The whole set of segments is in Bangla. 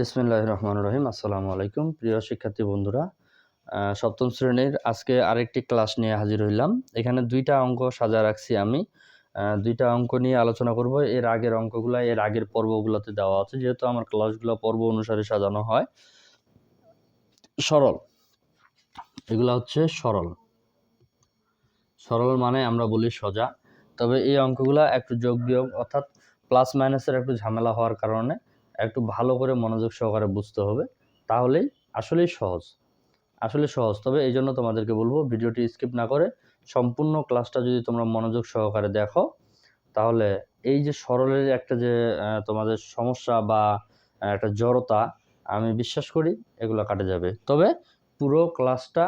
বিসমিল্লাহ রহমান রহিম। আসসালামু আলাইকুম। প্রিয় শিক্ষার্থী বন্ধুরা সপ্তম শ্রেণির আজকে আরেকটি ক্লাস নিয়ে হাজির হইলাম। এখানে দুইটা অঙ্ক সাজা রাখছি আমি। দুইটা অঙ্ক নিয়ে আলোচনা করব। এর আগের অঙ্কগুলো, এর আগের পর্বগুলোতে দেওয়া আছে, যেহেতু আমার ক্লাসগুলো পর্ব অনুসারে সাজানো হয়। সরল। এগুলা হচ্ছে সরল। সরল মানে আমরা বলি সোজা। তবে এই অঙ্কগুলো একটু যোগ বিয়োগ, অর্থাৎ প্লাস মাইনাসের একটু ঝামেলা হওয়ার কারণে একটু ভালো করে মনোযোগ সহকারে বুঝতে হবে, তাহলেই আসলেই সহজ। আসলে সহজ। তবে এই জন্য তোমাদেরকে বলব, ভিডিওটি স্কিপ না করে সম্পূর্ণ ক্লাসটা যদি তোমরা মনোযোগ সহকারে দেখো, তাহলে এই যে সরলের একটা যে তোমাদের সমস্যা বা একটা জড়তা, আমি বিশ্বাস করি এগুলো কাটে যাবে। তবে পুরো ক্লাসটা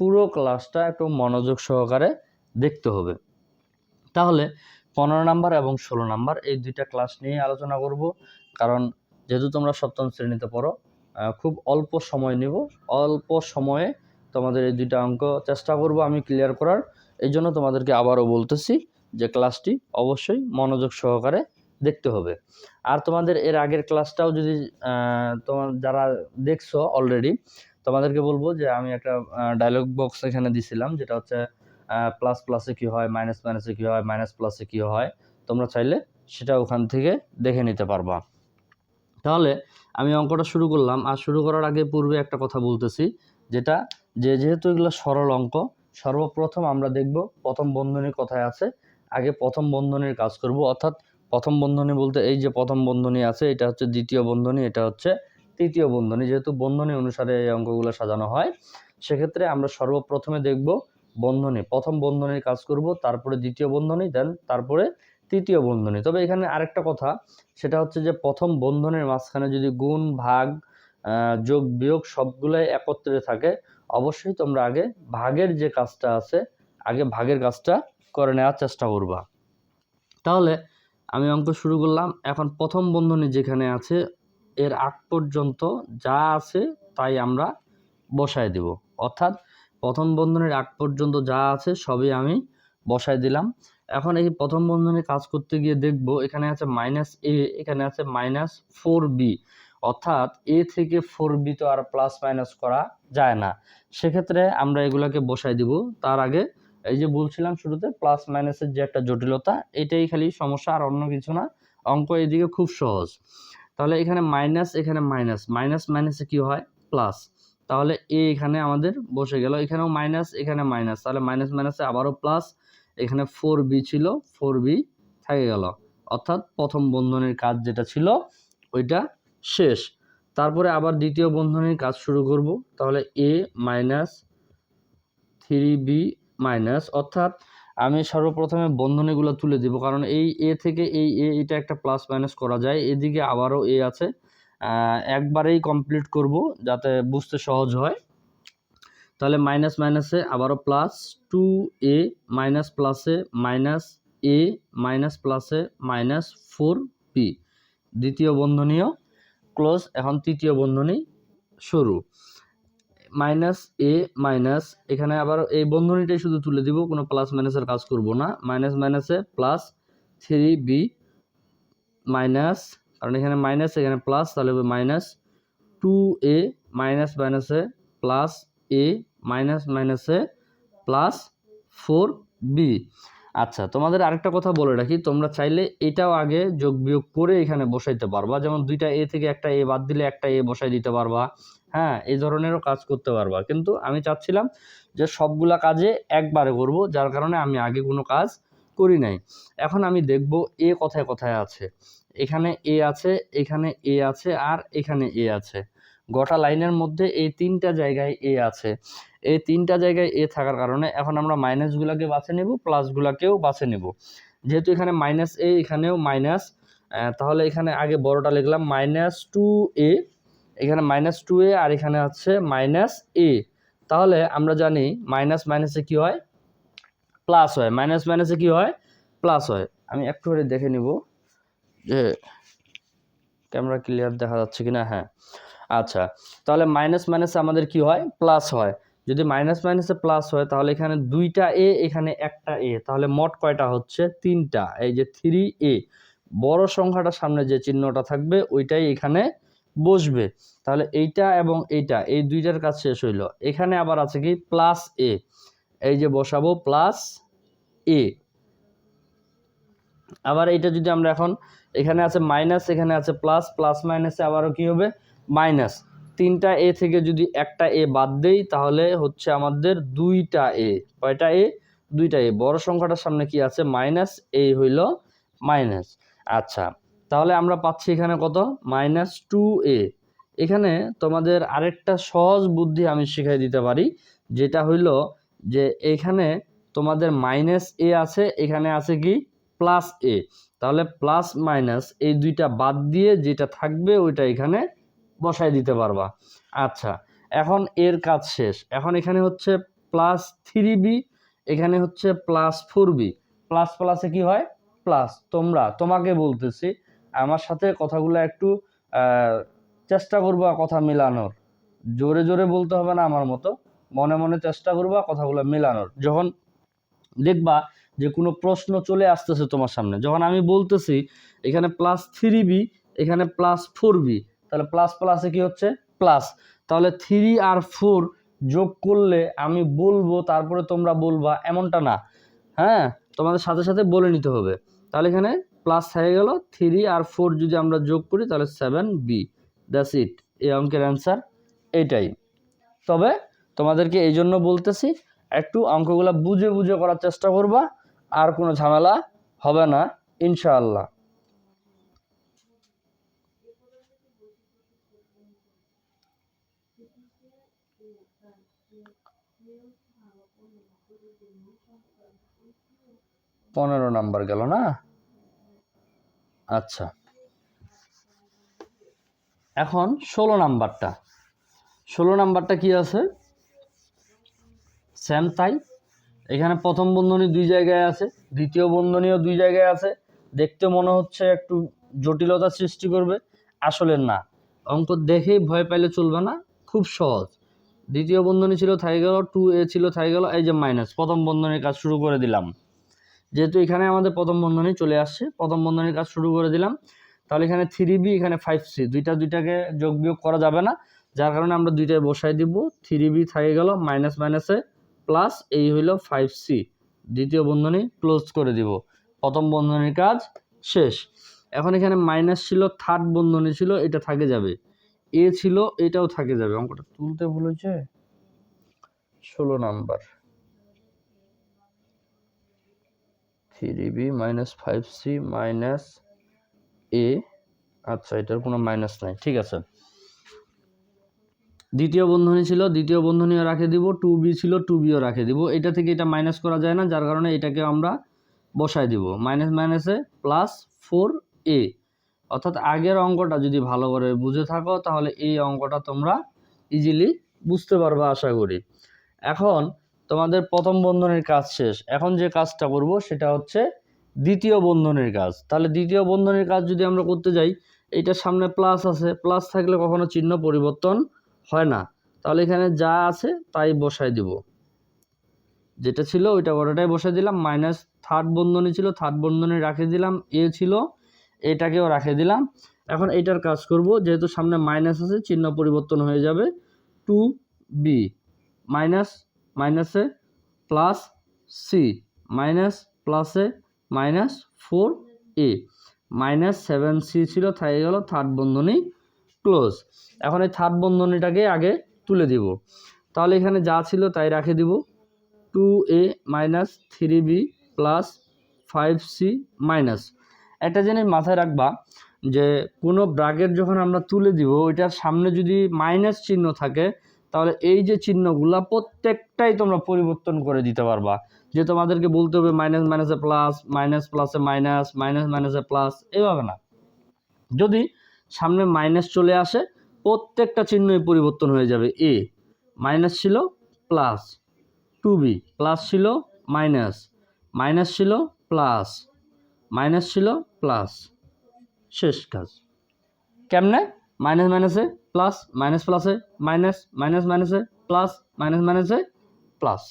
পুরো ক্লাসটা একটু মনোযোগ সহকারে দেখতে হবে। তাহলে পনেরো নাম্বার এবং ষোলো নাম্বার এই দুইটা ক্লাস নিয়ে আলোচনা করব, কারণ যেহেতু তোমরা সপ্তম শ্রেণীতে পড়ো খুব অল্প সময় নেব। অল্প সময়ে তোমাদের এই দুইটা অঙ্ক চেষ্টা করব আমি ক্লিয়ার করার। এই জন্য তোমাদেরকে আবারও বলতেছি যে ক্লাসটি অবশ্যই মনোযোগ সহকারে দেখতে হবে। আর তোমাদের এর আগের ক্লাসটাও যদি তোমার যারা দেখছ অলরেডি তোমাদেরকে বলব যে আমি একটা ডায়লগ বক্স এখানে দিছিলাম, যেটা হচ্ছে প্লাস প্লাসে কী হয় মাইনাস মাইনাসে কী হয় মাইনাস প্লাসে কী হয়, তোমরা চাইলে সেটা ওখান থেকে দেখে নিতে পারবা। তাহলে আমি অঙ্কটা শুরু করলাম। আর শুরু করার আগে পূর্বে একটা কথা বলতেছি, যেটা যে যেহেতু এগুলো সরল অঙ্ক, সর্বপ্রথম আমরা দেখব প্রথম বন্ধনী কথায় আছে। আগে প্রথম বন্ধনীর কাজ করব, অর্থাৎ প্রথম বন্ধনী বলতে এই যে প্রথম বন্ধনী আছে, এটা হচ্ছে দ্বিতীয় বন্ধনী, এটা হচ্ছে তৃতীয় বন্ধনী। যেহেতু বন্ধনী অনুসারে এই অঙ্কগুলো সাজানো হয়, সেক্ষেত্রে আমরা সর্বপ্রথমে দেখব বন্ধনী। প্রথম বন্ধনীর কাজ করব, তারপরে দ্বিতীয় বন্ধনী, দেন তারপরে তৃতীয় বন্ধনী। তবে এখানে আরেকটা কথা, সেটা হচ্ছে যে প্রথম বন্ধনের মাঝখানে যদি গুণ, ভাগ যোগ, বিয়োগ সবগুলোই একত্রে থাকে, অবশ্যই তোমরা আগে ভাগের যে কাজটা আছে, আগে ভাগের কাজটা করে নেওয়ার চেষ্টা করবা। তাহলে আমি অঙ্ক শুরু করলাম। এখন প্রথম বন্ধনী যেখানে আছে, এর আগ পর্যন্ত যা আছে তাই আমরা বসায় দিব। অর্থাৎ প্রথম বন্ধনের আগ পর্যন্ত যা আছে সবই আমি বসায় দিলাম। এখন এই প্রথম বন্ধনী কাজ করতে গিয়ে দেখব, এখানে আছে মাইনাস এ এখানে আছে মাইনাস ফোর বি অর্থাৎ এ থেকে ফোর বি তো আর প্লাস মাইনাস করা যায় না। সেক্ষেত্রে আমরা এগুলাকে বসাই দিব। তার আগে এই যে বলছিলাম শুরুতে প্লাস মাইনাসের যে একটা জটিলতা, এটাই খালি সমস্যা আর অন্য কিছু না, অঙ্ক এদিকে খুব সহজ। তাহলে এখানে মাইনাস এখানে মাইনাস মাইনাস মাইনাসে কি হয়? প্লাস তাহলে এ এখানে আমাদের বসে গেল, এখানেও মাইনাস এখানে মাইনাস তাহলে মাইনাস মাইনাসে আবারও প্লাস এখানে ফোর বি ছিল ফোর বি থেকে গেল। অর্থাৎ প্রথম বন্ধনের কাজ যেটা ছিল, ওইটা শেষ। তারপরে আবার দ্বিতীয় বন্ধনের কাজ শুরু করব। তাহলে A minus three B minus অর্থাৎ আমি সর্বপ্রথমে বন্ধনীগুলো তুলে দিব, কারণ এই এ থেকে এই এ এটা একটা প্লাস মাইনাস করা যায়। এদিকে আবারও এ আছে। একবারেই কমপ্লিট করব যাতে বুঝতে সহজ হয়। তাহলে মাইনাস মাইনাসে আবারও প্লাস টু এ মাইনাস প্লাসে মাইনাস এ মাইনাস প্লাসে মাইনাস ফোর পি দ্বিতীয় বন্ধনীয় ক্লোজ এখন তৃতীয় বন্ধনী শুরু। মাইনাস এ মাইনাস এখানে আবার এই বন্ধনীটাই শুধু তুলে দিব, কোনো প্লাস মাইনাসের কাজ করব না। মাইনাস মাইনাসে প্লাস থ্রি বি মাইনাস কারণ এখানে মাইনাস এখানে প্লাস তাহলে হবে মাইনাস টু এ মাইনাস মাইনাসে প্লাস এ মাইনাস মাইনাসে প্লাস ফোর বি। আচ্ছা তোমাদের আরেকটা কথা বলে রাখি, তোমরা চাইলে এটাও আগে যোগ বিয়োগ করে এখানে বসাইতে পারবা। যেমন দুইটা এ থেকে একটা এ বাদ দিলে একটা এ বসাই দিতে পারবা। হ্যাঁ এই ধরনেরও কাজ করতে পারবা। কিন্তু আমি চাচ্ছিলাম যে সবগুলা কাজে একবারে করব, যার কারণে আমি আগে কোনো কাজ করি নাই। এখন আমি দেখব এ কোথায় কোথায় আছে। এখানে এ আছে, এখানে এ আছে, আর এখানে এ আছে। গোটা লাইনের মধ্যে এই তিনটা জায়গায় এ আছে। এই তিনটা জায়গায় এ থাকার কারণে এখন আমরা মাইনাসগুলোকে বাছে নেব প্লাসগুলোকেও বাছে নেব। যেহেতু এখানে মাইনাস এ এখানেও মাইনাস তাহলে এখানে আগে বড়টা লিখলাম মাইনাস টু এ এখানে মাইনাস টু এ আর এখানে হচ্ছে মাইনাস এ তাহলে আমরা জানি মাইনাস মাইনাসে কি হয়? প্লাস হয়। মাইনাস মাইনাসে কি হয়? প্লাস হয়। আমি একটু করে দেখে নিব যে ক্যামেরা ক্লিয়ার দেখা যাচ্ছে কি না হ্যাঁ। আচ্ছা। তাহলে মাইনাস মাইনাসে আমাদের কি হয়? প্লাস হয়। যদি মাইনাস মাইনাসে প্লাস হয়, তাহলে এখানে দুইটা এ এখানে একটা এ তাহলে মোট কয়টা হচ্ছে? তিনটা। এই যে থ্রি এ বড় সংখ্যাটার সামনে যে চিহ্নটা থাকবে, ওইটাই এখানে বসবে। তাহলে এইটা এবং এইটা, এই দুইটার কাজ শেষ হইল। এখানে আবার আছে কি? প্লাস এ এই যে বসাবো প্লাস এ আবার এইটা যদি আমরা এখন, এখানে আছে মাইনাস এখানে আছে প্লাস প্লাস মাইনাসে আবারও কি হবে? মাইনাস তিনটা এ থেকে যদি একটা এ বাদ দেই, তাহলে হচ্ছে আমাদের দুইটা এ কয়টা এ দুইটা এ বড় সংখ্যাটার সামনে কি আছে? মাইনাস এই হইল মাইনাস। আচ্ছা তাহলে আমরা পাচ্ছি এখানে কত? মাইনাস টু এ এখানে তোমাদের আরেকটা সহজ বুদ্ধি আমি শিখাই দিতে পারি, যেটা হইল যে এখানে তোমাদের মাইনাস এ আছে, এখানে আছে কি? প্লাস এ তাহলে প্লাস মাইনাস এই দুইটা বাদ দিয়ে যেটা থাকবে, ওইটা এখানে বসায় দিতে পারবা। আচ্ছা এখন এর কাজ শেষ। এখন এখানে হচ্ছে প্লাস থ্রি বি এখানে হচ্ছে প্লাস ফোর বি প্লাস প্লাসে কি হয়? প্লাস তোমরা, তোমাকে বলতেছি, আমার সাথে কথাগুলো একটু চেষ্টা করবা কথা মেলানোর। জোরে জোরে বলতে হবে না আমার মতো। মনে মনে চেষ্টা করবা কথাগুলো মেলানোর। যখন দেখবা যে কোনো প্রশ্ন চলে আসতেছে তোমার সামনে, যখন আমি বলতেছি, এখানে প্লাস থ্রি বি এখানে প্লাস ফোর বি তাহলে প্লাস প্লাসে কি হচ্ছে? প্লাস তাহলে থ্রি আর ফোর যোগ করলে আমি বলব, তারপরে তোমরা বলবা, এমনটা না। হ্যাঁ? তোমাদের সাথে সাথে বলে নিতে হবে। তাহলে এখানে প্লাস হয়ে গেল থ্রি আর ফোর যদি আমরা যোগ করি, তাহলে সেভেন বি দ্যাস ইট এই অঙ্কের অ্যান্সার এইটাই তবে তোমাদেরকে এই জন্য বলতেছি, একটু অঙ্কগুলো বুঝে বুঝে করার চেষ্টা করবা, আর কোনো ঝামেলা হবে না, ইনশাআল্লাহ। পনেরো নাম্বার গেল না? আচ্ছা। এখন ষোলো নাম্বারটা। ষোলো নাম্বারটা কি আছে? সেম তাই। এখানে প্রথম বন্ধনী দুই জায়গায় আছে, দ্বিতীয় বন্ধনীও দুই জায়গায় আছে। দেখতে মনে হচ্ছে একটু জটিলতা সৃষ্টি করবে। আসলে না। অঙ্ক দেখেই ভয় পাইলে চলবে না। খুব সহজ। দ্বিতীয় বন্ধনী ছিল থাকে গেল টু এ ছিল থাকে গেল এই যে মাইনাস প্রথম বন্ধনীর কাজ শুরু করে দিলাম। যেহেতু এখানে আমাদের প্রথম বন্ধনী চলে আসছে, প্রথম বন্ধনীর কাজ শুরু করে দিলাম। তাহলে এখানে থ্রি বি এখানে ফাইভ সি দুইটা দুইটাকে যোগ বিয়োগ করা যাবে না। যার কারণে আমরা দুইটায় বসাই দিব। থ্রি বি থাকে গেল মাইনাস মাইনাসে প্লাস এই হইল ফাইভ সি দ্বিতীয় বন্ধনী ক্লোজ করে দিব। প্রথম বন্ধনীর কাজ শেষ। এখন এখানে মাইনাস ছিল থার্ড বন্ধনী ছিল, এটা থাকে যাবে। এ ছিল, এটাও থাকে যাবে। অঙ্কটা তুলতে ভুল হয়েছে। ষোলো number. Three B minus five C minus A আচ্ছা এটার কোনো মাইনাস নাই, ঠিক আছে। দ্বিতীয় বন্ধনী ছিল, দ্বিতীয় বন্ধনীও রাখে দিব টু বি ছিল টু বিও রাখে দিব। এটা থেকে এটা মাইনাস করা যায় না, যার কারণে এটাকে আমরা বসায় দিব। মাইনাস মাইনাসে প্লাস ফোর এ অর্থাৎ আগের অঙ্কটা যদি ভালো করে বুঝে থাকো, তাহলে এই অঙ্কটা তোমরা ইজিলি বুঝতে পারবে, আশা করি। এখন তোমাদের প্রথম বন্ধনের কাজ শেষ। এখন যে কাজটা করব, সেটা হচ্ছে দ্বিতীয় বন্ধনের কাজ। তাহলে দ্বিতীয় বন্ধনের কাজ যদি আমরা করতে যাই, এইটার সামনে প্লাস আছে। প্লাস থাকলে কখনো চিহ্ন পরিবর্তন হয় না। তাহলে এখানে যা আছে, তাই বসাই দিব। যেটা ছিল, ওইটা ওটাই বসাই দিলাম। মাইনাস থার্ড বন্ধনী ছিল থার্ড বন্ধনী রাখে দিলাম। এ ছিল এটাকেও রাখে দিলাম। এখন এইটার কাজ করব, যেহেতু সামনে মাইনাস আছে, চিহ্ন পরিবর্তন হয়ে যাবে টু বি মাইনাস মাইনাসে প্লাস সি মাইনাস প্লাসে minus four A minus seven C ছিল থাকে গেল থার্ড বন্ধনী ক্লোজ এখন এই থার্ড বন্ধনীটাকে আগে তুলে দিব। তাহলে এখানে যা ছিল তাই রাখে দিব। Two A minus three B plus five C minus একটা জিনিস মাথায় রাখবা যে কোনো ব্রাকেট যখন আমরা তুলে দিব, ওইটার সামনে যদি মাইনাস চিহ্ন থাকে, তাহলে এই যে চিহ্নগুলা প্রত্যেকটাই তোমরা পরিবর্তন করে দিতে পারবা। যে তোমাদেরকে বলতে হবে মাইনাস মাইনাসে প্লাস মাইনাস প্লাসে মাইনাস মাইনাস মাইনাসে প্লাস এভাবে না। যদি সামনে মাইনাস চলে আসে, প্রত্যেকটা চিহ্নই পরিবর্তন হয়ে যাবে। এ মাইনাস ছিল প্লাস টু বি প্লাস ছিল মাইনাস মাইনাস ছিল প্লাস মাইনাস ছিল প্লাস। শেষ কাজ। কেমনে? মাইনাস মাইনাসে প্লাস, মাইনাস প্লাসে মাইনাস মাইনাস মাইনাসে প্লাস, মাইনাস মাইনাসে প্লাস।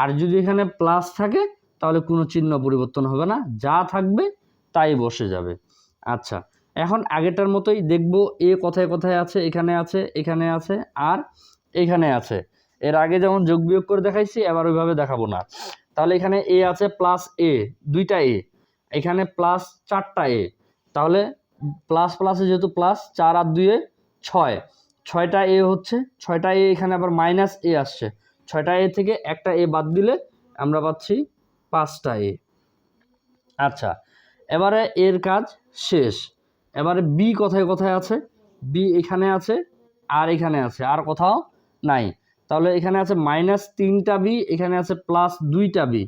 আর যদি এখানে প্লাস থাকে, তাহলে কোনো চিহ্ন পরিবর্তন হবে না। যা থাকবে, তাই বসে যাবে। আচ্ছা এখন আগেরটার মতোই দেখব এ কোথায় কথায় আছে, এখানে আছে এখানে আছে, আর এখানে আছে। এর আগে যেমন যোগ বিয়োগ করে দেখাইছি, এবার ওইভাবে দেখাবো না। তাহলে এখানে এ আছে, প্লাস এ, দুইটা এ। এখানে প্লাস চারটা এ তাহলে প্লাস প্লাসে যেহেতু প্লাস চার আর দুয়ে ছয়। ছয়টা এ হচ্ছে, ছয়টা এ এখানে আবার মাইনাস এ আসছে। ছয়টা এ থেকে একটা এ বাদ দিলে আমরা পাচ্ছি পাঁচটা এ আচ্ছা এবারে এর কাজ শেষ। এবারে বি কোথায় কোথায় আছে? বি এখানে আছে, আর এখানে আছে, আর কোথাও নাই। তাহলে এখানে আছে মাইনাস তিনটা বি এখানে আছে প্লাস দুইটা বি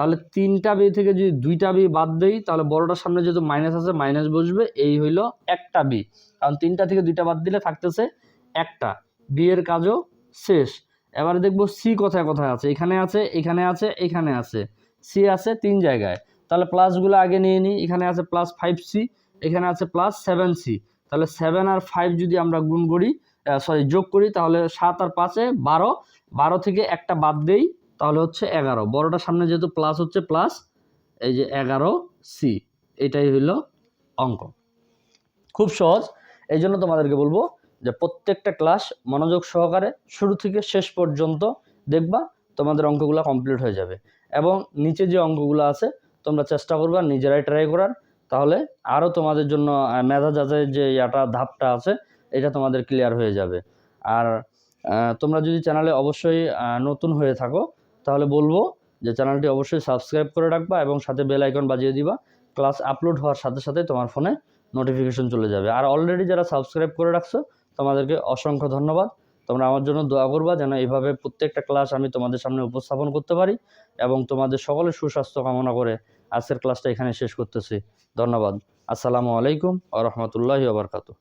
তাহলে তিনটা বি থেকে যদি দুইটা বি বাদ দেই, তাহলে বড়টার সামনে যেহেতু মাইনাস আছে মাইনাস বসবে, এই হইল একটা বি। কারণ তিনটা থেকে দুইটা বাদ দিলে থাকতেছে একটা। বি এর কাজও শেষ। এবারে দেখব সি কোথায় কোথায় আছে? এখানে আছে এখানে আছে এখানে আছে। সি আছে তিন জায়গায়। তাহলে প্লাসগুলো আগে নিয়ে নিই। এখানে আছে প্লাস ফাইভ সি এখানে আছে প্লাস সেভেন সি তাহলে সেভেন আর ফাইভ যদি আমরা গুণ করি সরি যোগ করি, তাহলে সাত আর পাঁচে বারো। বারো থেকে একটা বাদ দেই। তাহলে হচ্ছে এগারো। বড়টার সামনে যেহেতু প্লাস হচ্ছে প্লাস এই যে এগারো সি এটাই হইল অঙ্ক। খুব সহজ। এই জন্য তোমাদেরকে বলব যে প্রত্যেকটা ক্লাস মনোযোগ সহকারে শুরু থেকে শেষ পর্যন্ত দেখবা তোমাদের অঙ্কগুলো কমপ্লিট হয়ে যাবে। এবং নিচে যে অঙ্কগুলো আছে, তোমরা চেষ্টা করবা নিজেরাই ট্রাই করার। তাহলে আরও তোমাদের জন্য মেধা যাচাইয়ের যে ইয়াটা, ধাপটা আছে, এটা তোমাদের ক্লিয়ার হয়ে যাবে। আর তোমরা যদি চ্যানেলে অবশ্যই নতুন হয়ে থাকো তাহলে বলব যে চ্যানেলটি অবশ্যই সাবস্ক্রাইব করে রাখবা এবং সাথে বেল আইকন বাজিয়ে দিবা। ক্লাস আপলোড হওয়ার সাথে সাথে তোমার ফোনে নোটিফিকেশন চলে যাবে। আর অলরেডি যারা সাবস্ক্রাইব করে রাখছো, তোমাদেরকে অসংখ্য ধন্যবাদ। তোমরা আমার জন্য দোয়া করবা যেন এইভাবে প্রত্যেকটা ক্লাস আমি তোমাদের সামনে উপস্থাপন করতে পারি এবং তোমাদের সকলের সুস্বাস্থ্য কামনা করে আজকের ক্লাসটা এখানে শেষ করতেছি। ধন্যবাদ। আসসালামু আলাইকুম আ রহমতুল্লাহি আবরকাতু